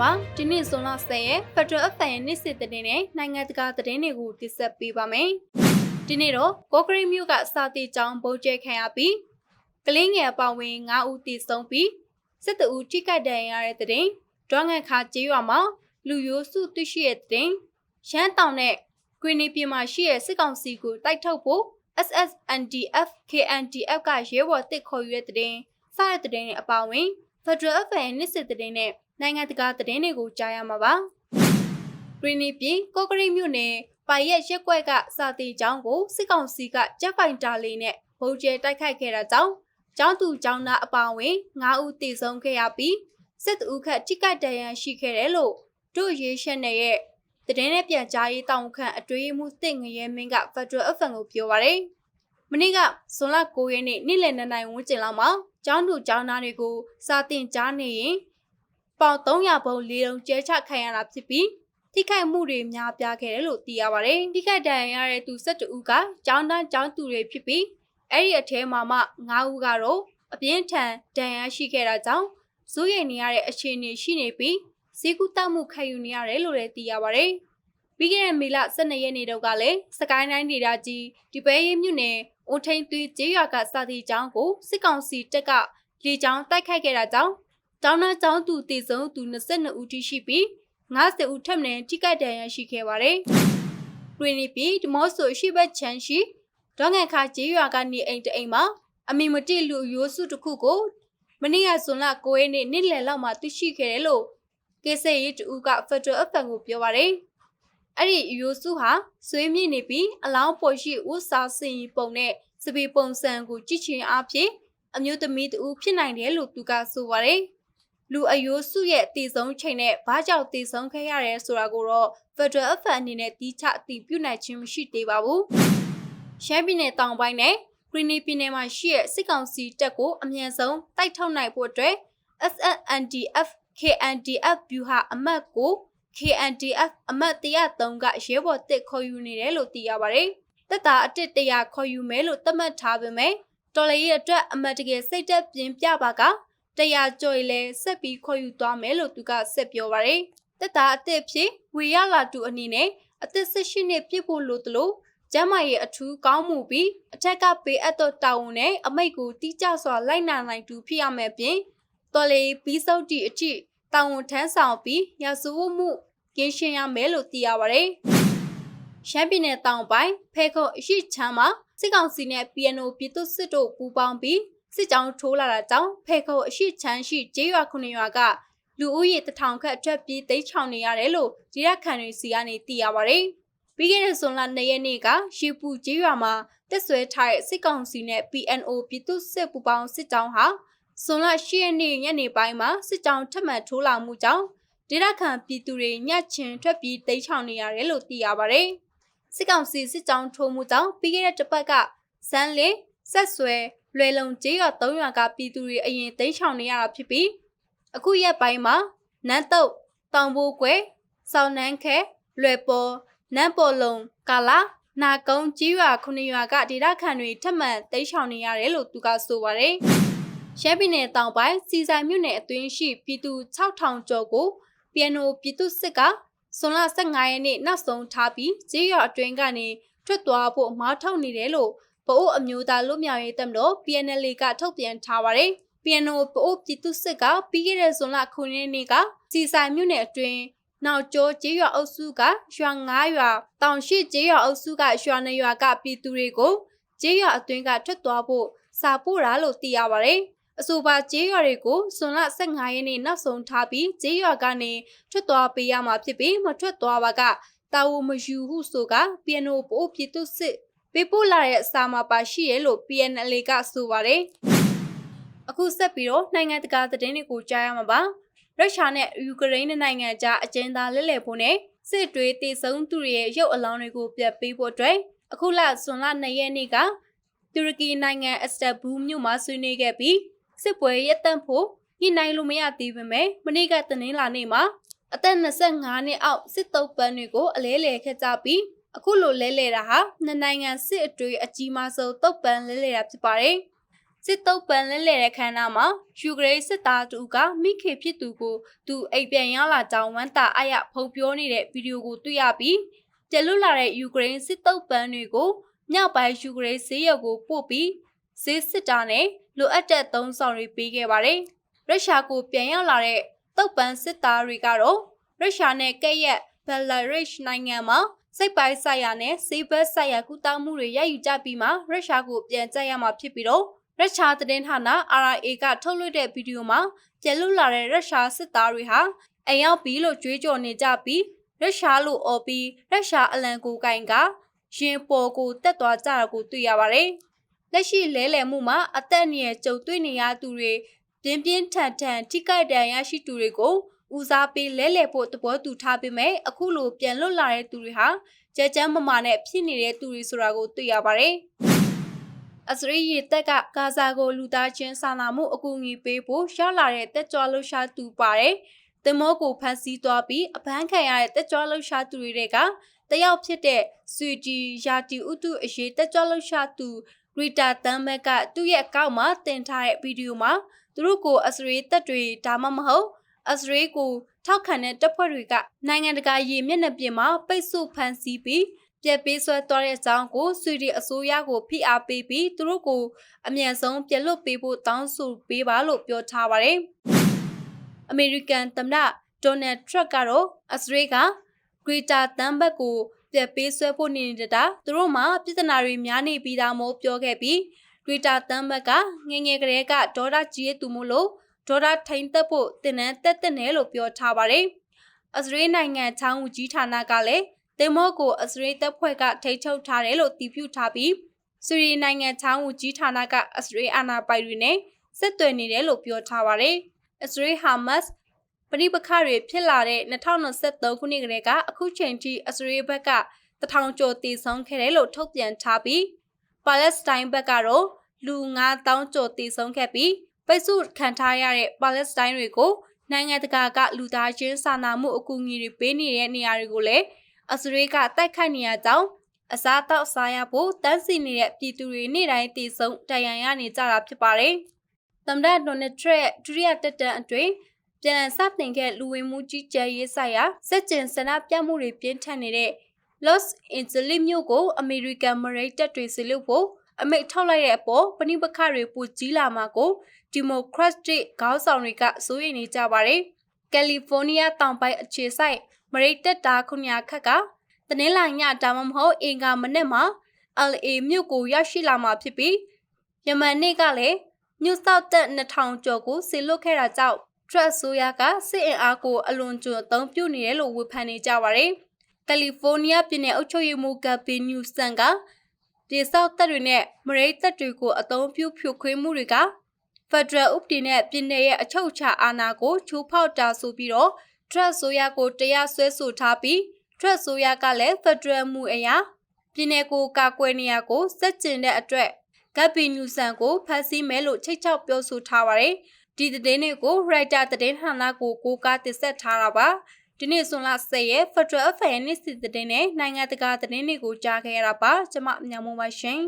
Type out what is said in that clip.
ပါဒီနေ့ဇွန်လ10ရက် Federal Affairs ရဲ့နေ့စစ်သတင်းနဲ့နိုင်ငံတကာသတင်းတွေကိုတင်ဆက်ပေးပါမယ်ဒီနေ့တော့ကော့ကရိတ်မြို့ကစာတီကျောင်းပုံကျဲခံရပြီးကလင်းငယ်အပေါင်ဝင်9ဦးတည်ဆုံးပြီးစစ်တအူထိခိုက်ဒဏ်ရာရတဲ့သတင်းဒွမ်းငံခါကျေးရွာမှာလူရိုးစုသိရှိတဲ့သတင်းရန်တောင်နဲ့ဂရီနီပြည်မှာရှိတဲ့စစ်ကောင်စီကိုတိုက်ထုတ်ဖို့ SSNDF KNDF ကရဲဘော်တစ်ခေါ်ယူတဲ့သတင်းစတဲ့သတင်းတွေအပါအဝင် Federal Affairs နှစ်စစ်သတင်းနဲ့ နိုင်ငံတကာသတင်းတွေကိုကြားရမှာပါ။ဂရီနီပြည်ကော့ကရိတ်မြို့နယ်ပိုင်ရက်ရက်ကွက်ကစာတီကျောင်းကိုစစ်ကောင်စီကကြက်ပိုင်တာလေးနဲ့ဗုံးကျဲတိုက်ခိုက်ခဲ့တာကြောင့်ကျောင်းသူကျောင်းသားအပါအဝင်9ဦးသေဆုံးခဲ့ရပြီးစစ်တအုပ်ခတ်ထိခိုက်ဒဏ်ရာရှိခဲ့တယ်လို့တို့ရေးရှက်နယ်ရဲ့သတင်းနဲ့ပြန်ကြားရေးတောင်းခန့်အတွေ့အမှုသစ်ငရဲမင်းက Federal FM ကိုပြောပါရယ်မနေ့ကဇွန်လ9ရက်နေ့နေ့လယ်2နာရီဝန်းကျင်လောက်မှာကျောင်းသူကျောင်းသားတွေကိုစာတင်ကြားနေရင် ပေါင်300ပုံ၄လုံးကျဲချခံရတာဖြစ်ပြီးထိခိုက်မှုတွေများပြားခဲ့တယ်လို့သိရပါတယ်။ထိခိုက်ဒဏ်ရာရတဲ့သူ12ဦးကကျောင်းသားကျောင်းသူတွေဖြစ်ပြီးအဲ့ဒီအထဲမှာမှ9ဦးကတော့အပြင်းထန်ဒဏ်ရာရှိခဲ့တာကြောင့်ဇူးရိမ်နေရတဲ့အခြေအနေရှိနေပြီးဈေးကူတောက်မှုခံယူနေရတယ်လို့လည်းသိရပါတယ်။ပြီးခဲ့တဲ့မေလ12ရက်နေ့တုန်းကလည်းစကိုင်းတိုင်းဒေသကြီးဒီပဲရေးမြို့နယ်အိုထိန်သွေးကျေးရွာကစာတီကျောင်းကိုစစ်ကောင်စီတပ်ကလေကြောင်းတိုက်ခိုက်ခဲ့တာကြောင့် ကျောင်းသားကျောင်းသူတည်ဆုံးသူ22ဦးထိရှိပြီး90ဦးထပ်မံထိခိုက်ဒဏ်ရာရှိခဲ့ပါတယ်။တွင်နေပြီးဒီမော့ဆိုရှိဘက်ချန်ရှိဒေါငန်ခါကျေးရွာကနေအိမ်တအိမ်မှာအမီမတိလူရိုးစုတစ်ခုကိုမနေ့ကဇွန်လ9ရက်နေ့နေ့လယ်လောက်မှာသိရှိခဲ့တယ်လို့ကေဆေရီတူကဖက်ဒရယ်အဖန်ကိုပြောပါတယ်။အဲ့ဒီရိုးစုဟာဆွေးမြင့်နေပြီးအလောင်းပေါ်ရှိဥစားစင်ပုံနဲ့စပီပုံစံကိုကြည့်ချင်အားဖြင့်အမျိုးသမီးတူဖြစ်နိုင်တယ်လို့သူကဆိုပါတယ်။ လူအယိုးစုရဲ့တည်ဆုံးချိန်နဲ့ဘာကြောင့်တည်ဆုံးခဲ့ရတယ်ဆိုတာကိုတော့ Federal Affairs အနေနဲ့တီးချအတည်ပြုနိုင်ခြင်းမရှိသေးပါဘူး။ရှမ်းပြည်နယ်တောင်ပိုင်းနဲ့ဂရီနီပြည်နယ်မှာရှိတဲ့စစ်ကောင်စီတပ်ကိုအမြန်ဆုံးတိုက်ထုတ်နိုင်ဖို့အတွက် SNDF KNDF ဗျူဟာအမတ်ကို KNDF အမတ်103ကရဲဘော်တစ်ခေါ်ယူနေတယ်လို့သိရပါတယ်။တပ်သားအတစ်တရာခေါ်ယူမယ်လို့သတ်မှတ်ထားပေမဲ့တော်လရဲ့အတွက်အမတ်တကယ်စိတ်သက်ပြင်းပြပါက တရားကြော်ရလဲဆက်ပြီးခေါ်ယူသွားမယ်လို့သူကဆက်ပြောပါတယ်။တပ်သားအတစ်ဖြစ်ဝေရလာတူအနေနဲ့အသက်18နှစ်ပြည့်ဖို့လို့တလို့ကျမ်းမာရေးအထူးကောင်းမှုပြီးအထက်ကပေးအပ်သောတာဝန်နဲ့အမိတ်ကိုတိကျစွာလိုက်နာနိုင်သူဖြစ်ရမယ်ပြင်တော်လေပြီးစုပ်တီအထိတာဝန်ထမ်းဆောင်ပြီးရာဇဝတ်မှုကင်းရှင်းရမယ်လို့သိရပါတယ်။ရှမ်းပြည်နယ်တောင်ပိုင်းဖဲခုံအရှိချမ်းမှာစစ်ကောင်စီနဲ့ PNO ပြည်သူစစ်တို့ပူးပေါင်းပြီး စစ်ကြောင်းထိုးလာတာကြောင့်ဖဲခုံအရှိချမ်းရှိကျေးရွာခုနှစ်ရွာကလူဦးရေတထောင်ခန့်အထက်ပြေးတိတ်ချောင်နေရတယ်လို့ဒီရက်ခံတွေစီကနေသိရပါတယ်။ပြီးခဲ့တဲ့ဇွန်လ2ရက်နေ့ကရှီပူကျေးရွာမှာတက်ဆွဲထားတဲ့စစ်ကောင်စီနဲ့ PNO ပြည်သူစစ်ပူးပေါင်းစစ်ကြောင်းဟာဇွန်လ10ရက်နေ့ညနေပိုင်းမှာစစ်ကြောင်းထပ်မံထိုးလာမှုကြောင့်ဒေသခံပြည်သူတွေညချင်ထွက်ပြေးတိမ်းချောင်နေရတယ်လို့သိရပါတယ်။စစ်ကောင်စီစစ်ကြောင်းထိုးမှုကြောင့်ပြီးခဲ့တဲ့တစ်ပတ်ကဇန်းလင်းဆက်ဆွဲ လွယ်လုံကျေးရွာ၃ရွာကပြည်သူတွေအရင်တိမ်းချောင်နေရတာဖြစ်ပြီးအခုရက်ပိုင်းမှာနန်းတုတ်တောင်ဘိုးကွယ်စောင်းနန်းခဲလွယ်ပေါ်နန်းပေါ်လုံကာလာနာကုန်းကြီးရွာခုနှစ်ရွာကဒေသခံတွေထပ်မံတိမ်းချောင်နေရတယ်လို့သူကဆိုပါတယ်။ရှမ်းပြည်နယ်တောင်ပိုင်းစီဆိုင်မြို့နယ်အတွင်းရှိပြည်သူ6000ကျော်ကိုပြန်နိုပြည်သူစစ်ကဇွန်လ15ရက်နေ့နောက်ဆုံးထားပြီးကြေးရွာအတွင်းကနေထွက်သွားဖို့မားထုတ်နေတယ်လို့ ဗအိုးအမျိုးသားလူမျိုးရေးတပ်မတော် PNL ကထုတ်ပြန်ထားပါတယ်။ PNO ဗအိုးပြည်သူစစ်ကပြီးခဲ့တဲ့ဇွန်လ9ရက်နေ့ကစီဆိုင်မြို့နယ်အတွင်းနောက်ကျော်ကျေးရွာအုပ်စုကရွာ9ရွာတောင်ရှိကျေးရွာအုပ်စုကရွာ2ရွာကပြည်သူတွေကိုကျေးရွာအတွင်းကထွက်သွားဖို့စာပို့တာလို့သိရပါတယ်။အဆိုပါကျေးရွာတွေကိုဇွန်လ15ရက်နေ့နောက်ဆုံးထားပြီးကျေးရွာကနေထွက်သွားပေးရမှာဖြစ်ပြီးမထွက်သွားပါကတာဝမယူဟုဆိုက PNO ပို့ပြည်သူစစ် ပေးပို့လာတဲ့အစာမှာပါရှိရလို့ PNL ကဆိုပါတယ်အခုဆက်ပြီးတော့နိုင်ငံတကာသတင်းတွေကိုကြားရမှာပါရုရှားနဲ့ယူကရိန်းနိုင်ငံကြားအကျဉ်းသားလဲလှယ်ဖို့နဲ့စစ်တွေတည်ဆုံသူတွေရဲ့ရုပ်အလောင်းတွေကိုပြတ်ပေးဖို့အတွက်အခုလဇွန်လ2ရက်နေ့ကတူရကီနိုင်ငံအစ္စတန်ဘူမြို့မှာဆွေးနွေးခဲ့ပြီးစစ်ပွဲရပ်တန့်ဖို့ညှိနှိုင်းလို့မရသေးပေမဲ့မနေ့ကတနင်္လာနေ့မှာအသက်25နှစ်အောက်စစ်တုပ်ပန်းတွေကိုအလဲလဲခဲ့ကြပြီး အခုလိုလဲလဲတာဟာနှစ်နိုင်ငံစစ်အတွေ့အကြီးမားဆုံးတုပ်ပန်းလဲလဲတာဖြစ်ပါတယ်စစ်တုပ်ပန်လဲလဲတဲ့ခန်းနာမှာယူကရိန်းစစ်သားတူကမိခေဖြစ်သူကိုသူအိမ်ပြန်ရောက်လာကြောင်းဝမ်းတာအယဖုံပြောနေတဲ့ဗီဒီယိုကိုတွေ့ရပြီးကျလွတ်လာတဲ့ယူကရိန်းစစ်တုပ်ပန်တွေကိုမြောက်ပိုင်းယူကရိန်းဈေးရုပ်ကိုပို့ပြီးဈေးစစ်တာနဲ့လိုအပ်တဲ့သုံးဆောင်တွေပေးခဲ့ပါတယ်။ရုရှားကိုပြန်ရောက်လာတဲ့တုပ်ပန်စစ်သားတွေကတော့ရုရှားနဲ့ကဲ့ရဲ့ဘယ်လာရုစ်နိုင်ငံမှာ စိတ်ပိုင်းဆိုင်ရာနဲ့စေဘက်ဆိုင်ရာကုသမှုတွေရယူကြပြီးမှရုရှားကိုပြန်ကြရမှာဖြစ်ပြီးတော့ရုရှားသတင်းဌာန RIA ကထုတ်လွှင့်တဲ့ဗီဒီယိုမှာပြန်လွတ်လာတဲ့ရုရှားစစ်သားတွေဟာအိမ်ရောက်ပြီးလို့ကြွေးကြော်နေကြပြီးရုရှားလို့អော်ပြီးရုရှားအလံကိုကင်ကရင်ပေါ်ကိုတက်သွားကြတာကိုတွေ့ရပါတယ်။လက်ရှိလဲလှယ်မှုမှာအသက်အန္တရာယ်ကြုံတွေ့နေရသူတွေပြင်းပြင်းထန်ထန်ထိကြိုက်ဒဏ်ရရှိသူတွေကို ဦးစားပေးလဲလှယ်ဖို့သဘောတူထားပေမဲ့အခုလိုပြန်လွတ်လာတဲ့သူတွေဟာကြကြမ်းမမာနဲ့ဖြစ်နေတဲ့သူတွေဆိုတာကိုတွေ့ရပါတယ်။အစရိရတက်ကဂါဇာကိုလူသားချင်းစာနာမှုအကူအညီပေးဖို့ရောက်လာတဲ့တက်ကြွလှုပ်ရှားသူပါတယ်။တမောကိုဖမ်းဆီးသွားပြီးအပန်းခံရတဲ့တက်ကြွလှုပ်ရှားသူတွေကတယောက်ဖြစ်တဲ့ဆွေဂျီယာတီဥတုအရေးတက်ကြွလှုပ်ရှားသူဂရီတာတမ်မက်ကသူ့ရဲ့အကောင့်မှာတင်ထားတဲ့ဗီဒီယိုမှာသူတို့ကိုအစရိတက်တွေဒါမှမဟုတ် အစရိကိုထောက်ခံတဲ့တပ်ဖွဲ့တွေကနိုင်ငံတကာရေမျက်နှာပြင်မှာပိတ်ဆို့ဖမ်းဆီးပြီးပြက်ပေးဆွဲသွားတဲ့အကြောင်းကိုဆွေဒီအစိုးရကိုဖိအားပေးပြီးသူတို့ကိုအမြန်ဆုံးပြန်လွတ်ပေးဖို့တောင်းဆိုပေးပါလို့ပြောထားပါတယ်။အမေရိကန်သမ္မတဒေါ်နယ်ထရက်ကတော့အစရိကဂရီတာတမ်ဘက်ကိုပြက်ပေးဆွဲဖို့နေနေတာသူတို့မှပြည်ထနာတွေများနေပြီးသားမို့ပြောခဲ့ပြီးဂရီတာတမ်ဘက်ကငငယ်ကလေးကဒေါ်လာကြီးရဲ့သူမို့လို့ ဒေါ်လာထိန်သက်ဖို့တင်နန်းတက်တက်နေလို့ပြောထားပါတယ်။အစ္စရေးနိုင်ငံချောင်းဦးကြီးဌာနကလည်းတင်မော့ကိုအစ္စရေးတပ်ဖွဲ့ကထိန်းချုပ်ထားတယ်လို့တည်ပြုထားပြီးဆီရီနိုင်ငံချောင်းဦးကြီးဌာနကအစ္စရေးအာဏာပိုင်တွေနဲ့ဆက်သွယ်နေတယ်လို့ပြောထားပါတယ်။အစ္စရေးဟာမတ်ပဋိပက္ခတွေဖြစ်လာတဲ့2023ခုနှစ်ကလေးကအခုချိန်ထိအစ္စရေးဘက်ကတထောင်ကျော်တည်ဆုံးခဲ့တယ်လို့ထုတ်ပြန်ထားပြီးပါလက်စတိုင်းဘက်ကတော့လူ9000ကျော်တည်ဆုံးခဲ့ပြီး ပိတ်ဆို့ခံထားရတဲ့ပါလက်စတိုင်းတွေကိုနိုင်ငံတကာကလူသားချင်းစာနာမှုအကူအညီတွေပေးနေတဲ့နေရာတွေကိုလည်းအစရေးကတိုက်ခိုက်နေရကြောင်းအစားတောက်စားရဖို့တန်းစီနေတဲ့ပြည်သူတွေနေ့တိုင်းတည်ဆုံတန်ရန်ရနေကြတာဖြစ်ပါတယ်။သမ္မတဒေါ်နယ်ထရက်ဒုတိယတက်တန်အတွင်းပြန်လည်စတင်ခဲ့လူဝင်မှုကြီးကြပ်ရေးဆိုင်ရာစက်ကျင်ဆန္ဒပြမှုတွေပြင်းထန်နေတဲ့ Los Angeles မြို့ကိုအမေရိကန်မရိတ်တပ်တွေဆီလို့ဖို့အမိတ်ထောက်လိုက်တဲ့အပေါ်ပဏိပခတွေပူကြီးလာမှာကို ဒီမိုကရက်တစ်ခေါင်းဆောင်တွေကစိုးရိမ်နေကြပါတယ်။ကယ်လီဖိုးနီးယားတောင်ပိုင်းအခြေစိုက်မရိတ်တပ်သားခုနှစ်ခက်ကတနင်္လာညဒါမှမဟုတ်အင်္ဂါမနေ့မှာ LA မြို့ကိုရောက်ရှိလာမှာဖြစ်ပြီးယမန်နေ့ကလည်းမြို့စောက်တက်2000ကျော်ကိုဆီလွတ်ခဲ့တာကြောင့်ထရက်ဆိုယာကစစ်အင်အားကိုအလွန်ကျွံအသုံးပြုနေတယ်လို့ဝေဖန်နေကြပါတယ်။ကယ်လီဖိုးနီးယားပြည်နယ်အုပ်ချုပ်ရေးမှူးကပီနျူဆန်ကပြည်စောက်တပ်တွေနဲ့မရိတ်တပ်တွေကိုအသုံးပြုဖြိုခွင်းမှုတွေက ဖက်ဒရယ်ဥပဒေနဲ့ပြည်내ရဲ့အချုပ်အခြာအာဏာကိုချိုးဖောက်တာဆိုပြီးတော့ထရက်ဆိုရကိုတရားစွဲဆိုထားပြီးထရက်ဆိုရကလည်းဖက်ဒရယ်မှုအရာပြည်내ကိုကာကွယ်နေရကိုစက်ကျင်တဲ့အတွက်ဂပ်ပီနျူဆန်ကိုဖမ်းဆီးမယ်လို့ချိတ်ချောက်ပြောဆိုထားပါတယ်ဒီသတင်းတွေကို writer သတင်းဌာနကိုကိုးကားတင်ဆက်ထားတာပါဒီနေ့ဆွန်လ10ရက် Federal Affairs နေ့စီသတင်းနဲ့နိုင်ငံတကာသတင်းတွေကိုကြားခဲ့ရတာပါကျွန်မညမုံပါရှင်